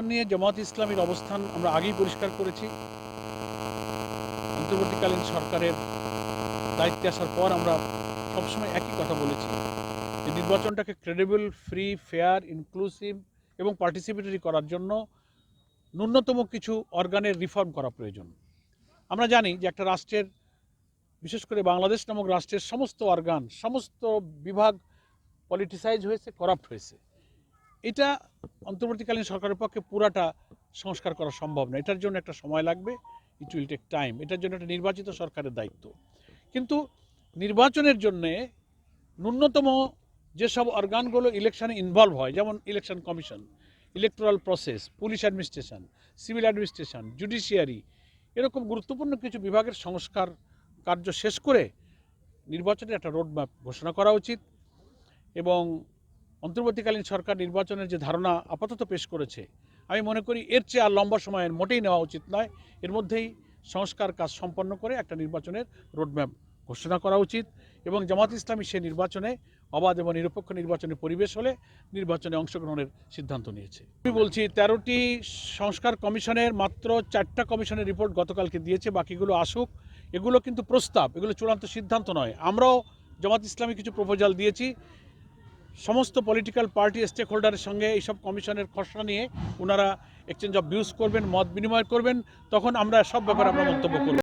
নিয়ে জামাত ইসলামের অবস্থান আমরা আগেই পরিষ্কার করেছি। অন্তর্বর্তীকালীন সরকারের দায়িত্বে আসার পর আমরা সবসময় একই কথা বলেছি যে নির্বাচনটাকে ক্রেডিবল ফ্রি ফেয়ার ইনক্লুসিভ এবং পার্টিসিপেটরি করার জন্য ন্যূনতম কিছু অর্গানের রিফর্ম করা প্রয়োজন। আমরা জানি যে একটা রাষ্ট্রের, বিশেষ করে বাংলাদেশ নামক রাষ্ট্রের সমস্ত অর্গান, সমস্ত বিভাগ পলিটিসাইজ হয়েছে করাপ্ট হয়েছে। এটা অন্তর্বর্তীকালীন সরকারের পক্ষে পুরাটা সংস্কার করা সম্ভব না এটার জন্য একটা সময় লাগবে ইট উইল টেক টাইম এটার জন্য একটা নির্বাচিত সরকারের দায়িত্ব। কিন্তু নির্বাচনের জন্যে ন্যূনতম যেসব অর্গানগুলো ইলেকশনে ইনভলভ হয়, যেমন election commission electoral process police administration civil administration judiciary এরকম গুরুত্বপূর্ণ কিছু বিভাগের সংস্কার কার্য শেষ করে নির্বাচনের একটা রোডম্যাপ ঘোষণা করা উচিত এবং অন্তর্বর্তীকালীন সরকার নির্বাচনের যে ধারণা আপাতত পেশ করেছে, আমি মনে করি এর চেয়ে আর লম্বা সময়ের মোটেই নেওয়া উচিত নয়। এর মধ্যেই সংস্কার কাজ সম্পন্ন করে একটা নির্বাচনের রোডম্যাপ ঘোষণা করা উচিত এবং জামাত ইসলামী সে নির্বাচনে অবাধ এবং নিরপেক্ষ নির্বাচনের পরিবেশ হলে নির্বাচনে অংশগ্রহণের সিদ্ধান্ত নিয়েছে। আমি বলছি তেরোটি সংস্কার কমিশনের মাত্র চারটা কমিশনের রিপোর্ট গতকালকে দিয়েছে, বাকিগুলো আসুক। এগুলো কিন্তু প্রস্তাব, এগুলো চূড়ান্ত সিদ্ধান্ত নয়। আমরাও জামাত ইসলামী কিছু প্রপোজাল দিয়েছি। সমস্ত পলিটিক্যাল পার্টি স্টেক হোল্ডারের সঙ্গে এইসব কমিশনের খসড়া নিয়ে ওনারা এক্সচেঞ্জ অব ভিউজ করবেন, মত বিনিময় করবেন, তখন আমরা সব ব্যাপারে আমরা মন্তব্য করব।